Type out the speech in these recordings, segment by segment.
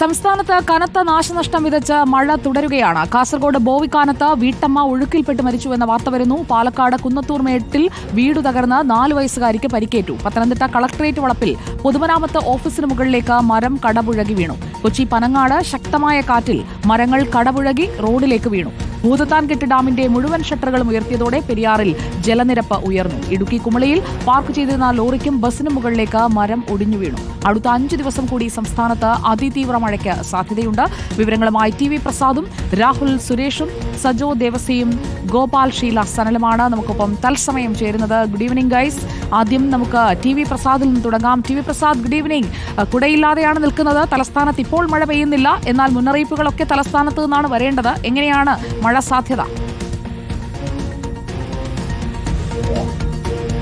സംസ്ഥാനത്ത് കനത്ത നാശനഷ്ടം വിതച്ച് മഴ തുടരുകയാണ്. കാസർഗോഡ് ബോവിക്കാനത്ത് വീട്ടമ്മ ഒഴുക്കിൽപ്പെട്ട് മരിച്ചുവെന്ന വാർത്ത വരുന്നു. പാലക്കാട് കുന്നത്തൂർ മേട്ടിൽ വീട് തകർന്ന് നാല് വയസ്സുകാരിക്ക് പരിക്കേറ്റു. പത്തനംതിട്ട കളക്ടറേറ്റ് വളപ്പിൽ പൊതുമരാമത്ത് ഓഫീസിന് മുകളിലേക്ക് മരം കടപുഴകി വീണു. കൊച്ചി പനങ്ങാട് ശക്തമായ കാറ്റിൽ മരങ്ങൾ കടപുഴകി റോഡിലേക്ക് വീണു. ഭൂതത്താൻ കെട്ട് ഡാമിന്റെ മുഴുവൻ ഷട്ടറുകളും ഉയർത്തിയതോടെ പെരിയാറിൽ ജലനിരപ്പ് ഉയർന്നു. ഇടുക്കി കുമളിയിൽ പാർക്ക് ചെയ്തിരുന്ന ലോറിക്കും ബസിനും മുകളിലേക്ക് മരം ഒടിഞ്ഞു വീണു. അടുത്ത അഞ്ചു ദിവസം കൂടി സംസ്ഥാനത്ത് അതിതീവ്ര മഴയ്ക്ക് സാധ്യതയുണ്ട്. വിവരങ്ങളുമായി ടി വി പ്രസാദും രാഹുൽ സുരേഷും സജോ ദേവസിയും ഗോപാൽ ഷീല സനലുമാണ്. നമുക്കൊപ്പം തത്സമയം ചേരുന്നത്. ഗുഡ് ഈവനിംഗ് ഗൈസ് ആദ്യം നമുക്ക് ടി വി പ്രസാദിൽ നിന്ന് തുടങ്ങാം. T V Prasad good evening കുടയില്ലാതെയാണ് നിൽക്കുന്നത്. തലസ്ഥാനത്ത് ഇപ്പോൾ മഴ പെയ്യുന്നില്ല. എന്നാൽ മുന്നറിയിപ്പുകളൊക്കെ തലസ്ഥാനത്ത് നിന്നാണ് വരേണ്ടത്. എങ്ങനെയാണ് മഴ സാധ്യത?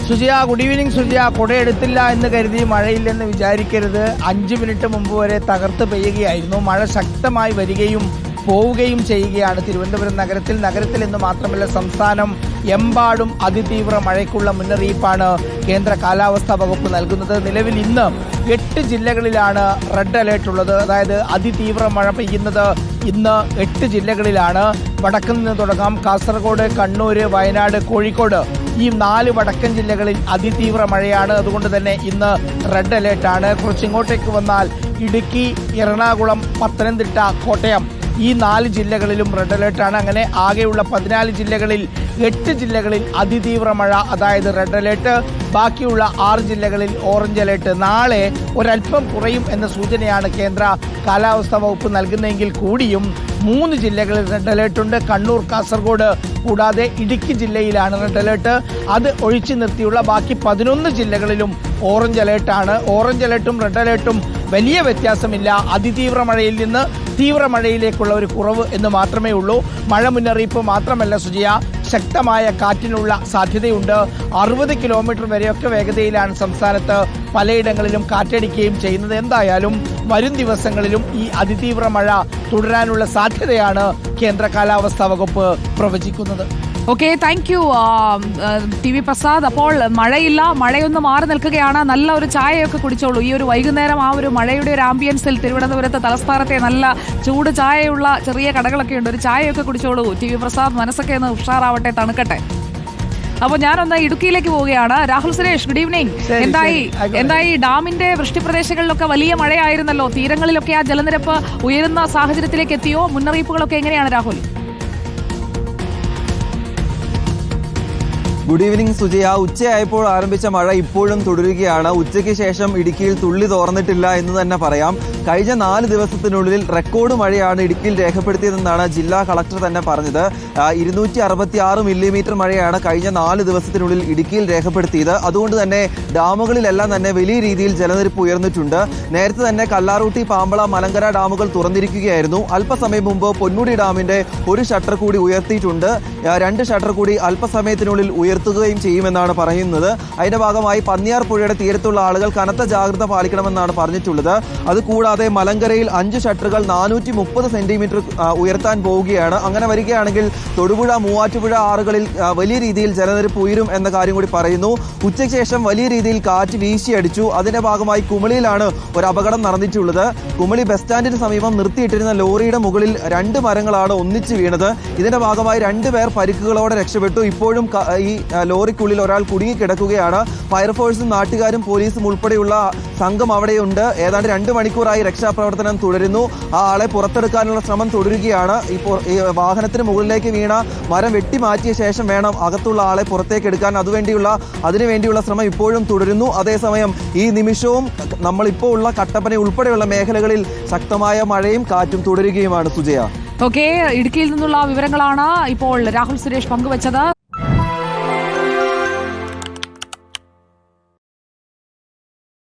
സുജിയ ഗുഡ് ഈവനിങ് സുജിയ. കുടയെടുത്തില്ല എന്ന് കരുതി മഴയില്ലെന്ന് വിചാരിക്കരുത്. അഞ്ച് മിനിറ്റ് മുമ്പ് വരെ തകർത്ത് പെയ്യുകയായിരുന്നു. മഴ ശക്തമായി വരികയും പോവുകയും ചെയ്യുകയാണ്. തിരുവനന്തപുരം നഗരത്തിൽ നഗരത്തിൽ എന്ന് മാത്രമല്ല സംസ്ഥാനം എമ്പാടും അതിതീവ്ര മഴയ്ക്കുള്ള മുന്നറിയിപ്പാണ് കേന്ദ്ര കാലാവസ്ഥാ വകുപ്പ് നൽകുന്നത്. നിലവിൽ ഇന്ന് എട്ട് ജില്ലകളിലാണ് റെഡ് അലേർട്ട് ഉള്ളത് അതായത് അതിതീവ്ര മഴ പെയ്യുന്നത് ഇന്ന് എട്ട് ജില്ലകളിലാണ്. വടക്കിൽ നിന്ന് തുടങ്ങാം. കാസർഗോഡ് കണ്ണൂര് വയനാട് കോഴിക്കോട് ഈ നാല് വടക്കൻ ജില്ലകളിൽ അതിതീവ്ര മഴയാണ്. അതുകൊണ്ട് തന്നെ ഇന്ന് റെഡ് അലേർട്ടാണ്. കുറച്ചിങ്ങോട്ടേക്ക് വന്നാൽ ഇടുക്കി എറണാകുളം പത്തനംതിട്ട കോട്ടയം ഈ നാല് ജില്ലകളിലും റെഡ് അലേർട്ടാണ് അങ്ങനെ ആകെയുള്ള പതിനാല് ജില്ലകളിൽ എട്ട് ജില്ലകളിൽ അതിതീവ്ര മഴ അതായത് റെഡ് അലേർട്ട്. ബാക്കിയുള്ള ആറ് ജില്ലകളിൽ ഓറഞ്ച് അലേർട്ട്. നാളെ ഒരൽപ്പം കുറയും എന്ന സൂചനയാണ് കേന്ദ്ര കാലാവസ്ഥാ വകുപ്പ് നൽകുന്നതെങ്കിൽ കൂടിയും മൂന്ന് ജില്ലകളിൽ റെഡ് അലേർട്ട് ഉണ്ട്. കണ്ണൂർ കാസർഗോഡ് കൂടാതെ ഇടുക്കി ജില്ലയിലാണ് റെഡ് അലേർട്ട്. അത് ഒഴിച്ചു നിർത്തിയുള്ള ബാക്കി പതിനൊന്ന് ജില്ലകളിലും ഓറഞ്ച് അലേർട്ടാണ് ഓറഞ്ച് അലേർട്ടും റെഡ് അലേർട്ടും വലിയ വ്യത്യാസമില്ല. അതിതീവ്ര മഴയിൽ നിന്ന് തീവ്ര മഴയിലേക്കുള്ള ഒരു കുറവ് എന്ന് മാത്രമേ ഉള്ളൂ. മഴ മുന്നറിയിപ്പ് മാത്രമല്ല സുജിയ. ശക്തമായ കാറ്റിനുള്ള സാധ്യതയുണ്ട്. അറുപത് കിലോമീറ്റർ വരെയൊക്കെ വേഗതയിലാണ് സംസ്ഥാനത്ത് പലയിടങ്ങളിലും കാറ്റടിക്കുകയും ചെയ്യുന്നത്. എന്തായാലും വരും ദിവസങ്ങളിലും ഈ അതിതീവ്ര മഴ തുടരാനുള്ള സാധ്യതയാണ് കേന്ദ്ര കാലാവസ്ഥാ വകുപ്പ് പ്രവചിക്കുന്നത്. Okay thank you T V Prasad അപ്പോൾ മഴയില്ല മഴയൊന്ന് മാറി നിൽക്കുകയാണ്. നല്ല ഒരു ചായയൊക്കെ കുടിച്ചോളൂ. ഈ ഒരു വൈകുന്നേരം ആ ഒരു മഴയുടെ ഒരു ആംബിയൻസിൽ തിരുവനന്തപുരത്ത് തലസ്ഥാനത്തെ നല്ല ചൂട് ചായയുള്ള ചെറിയ കടകളൊക്കെ ഉണ്ട്. ഒരു ചായയൊക്കെ കുടിച്ചോളൂ. ടി വി പ്രസാദ് മനസ്സൊക്കെ ഒന്ന് ഉഷാറാവട്ടെ തണുക്കട്ടെ. അപ്പോൾ ഞാനൊന്ന് ഇടുക്കിയിലേക്ക് പോവുകയാണ്. രാഹുൽ സുരേഷ് ഗുഡ് ഈവനിങ് എന്തായി. എന്തായി? ഡാമിന്റെ വൃഷ്ടിപ്രദേശങ്ങളിലൊക്കെ വലിയ മഴയായിരുന്നല്ലോ. തീരങ്ങളിലൊക്കെ ആ ജലനിരപ്പ് ഉയരുന്ന സാഹചര്യത്തിലേക്ക് എത്തിയോ? മുന്നറിയിപ്പുകളൊക്കെ എങ്ങനെയാണ് രാഹുൽ? Good evening Sujaya. ഉച്ചയായപ്പോൾ ആരംഭിച്ച മഴ ഇപ്പോഴും തുടരുകയാണ്. ഉച്ചയ്ക്ക് ശേഷം ഇടുക്കിയിൽ തുള്ളി തോർന്നിട്ടില്ല എന്ന് തന്നെ പറയാം. കഴിഞ്ഞ നാല് ദിവസത്തിനുള്ളിൽ റെക്കോർഡ് മഴയാണ് ഇടുക്കിയിൽ രേഖപ്പെടുത്തിയതെന്നാണ് ജില്ലാ കളക്ടർ തന്നെ പറഞ്ഞത്. ഇരുന്നൂറ്റി അറുപത്തി ആറ് മില്ലിമീറ്റർ മഴയാണ് കഴിഞ്ഞ നാല് ദിവസത്തിനുള്ളിൽ ഇടുക്കിയിൽ രേഖപ്പെടുത്തിയത്. അതുകൊണ്ട് തന്നെ ഡാമുകളിലെല്ലാം തന്നെ വലിയ രീതിയിൽ ജലനിരപ്പ് ഉയർന്നിട്ടുണ്ട്. നേരത്തെ തന്നെ കല്ലാറൂട്ടി പാമ്പള മലങ്കര ഡാമുകൾ തുറന്നിരിക്കുകയായിരുന്നു. അല്പസമയം മുമ്പ് പൊന്മുടി ഡാമിന്റെ ഒരു ഷട്ടർ കൂടി ഉയർത്തിയിട്ടുണ്ട്. രണ്ട് ഷട്ടർ കൂടി അല്പസമയത്തിനുള്ളിൽ ഉയർത്തുകയും ചെയ്യുമെന്നാണ് പറയുന്നത്. അതിന്റെ ഭാഗമായി പന്നിയാർ പുഴയുടെ തീരത്തുള്ള ആളുകൾ കനത്ത ജാഗ്രത പാലിക്കണമെന്നാണ് പറഞ്ഞിട്ടുള്ളത്. അതുകൂടാതെ മലങ്കരയിൽ അഞ്ച് ഷട്ടറുകൾ നാനൂറ്റി മുപ്പത് സെന്റിമീറ്റർ ഉയർത്താൻ പോവുകയാണ്. അങ്ങനെ വരികയാണെങ്കിൽ തൊടുപുഴ മൂവാറ്റുപുഴ ആറുകളിൽ വലിയ രീതിയിൽ ജലനിരപ്പ് ഉയരും എന്ന കാര്യം കൂടി പറയുന്നു. ഉച്ചയ്ക്ക് ശേഷം വലിയ രീതിയിൽ കാറ്റ് വീശിയടിച്ചു. അതിന്റെ ഭാഗമായി കുമളിയിലാണ് ഒരു അപകടം നടന്നിട്ടുള്ളത്. കുമളി ബസ് സ്റ്റാൻഡിന് സമീപം നിർത്തിയിട്ടിരുന്ന ലോറിയുടെ മുകളിൽ രണ്ട് മരങ്ങളാണ് ഒന്നിച്ച് വീണത്. ഇതിന്റെ ഭാഗമായി രണ്ടുപേർ പരിക്കുകളോടെ രക്ഷപ്പെട്ടു. ഇപ്പോഴും ഈ ലോറിക്കുള്ളിൽ ഒരാൾ കുടുങ്ങിക്കിടക്കുകയാണ്. ഫയർഫോഴ്സും നാട്ടുകാരും പോലീസും ഉൾപ്പെടെയുള്ള സംഘം അവിടെയുണ്ട്. ഏതാണ്ട് രണ്ട് മണിക്കൂറായി രക്ഷാപ്രവർത്തനം തുടരുന്നു. ആ ആളെ പുറത്തെടുക്കാനുള്ള ശ്രമം തുടരുകയാണ്. ഇപ്പോൾ ഈ വാഹനത്തിന് മുകളിലേക്ക് വീണ മരം വെട്ടിമാറ്റിയ ശേഷം വേണം അകത്തുള്ള ആളെ പുറത്തേക്ക് എടുക്കാൻ. അതുവേണ്ടിയുള്ള അതിനുവേണ്ടിയുള്ള ശ്രമം ഇപ്പോഴും തുടരുന്നു. അതേസമയം ഈ നിമിഷവും നമ്മളിപ്പോൾ ഉള്ള കട്ടപ്പന ഉൾപ്പെടെയുള്ള മേഖലകളിൽ ശക്തമായ മഴയും കാറ്റും തുടരുകയുമാണ് സുജയ. ഓക്കെ ഇടുക്കിയിൽ നിന്നുള്ള വിവരങ്ങളാണ് ഇപ്പോൾ രാഹുൽ സുരേഷ് പങ്കുവച്ചത്.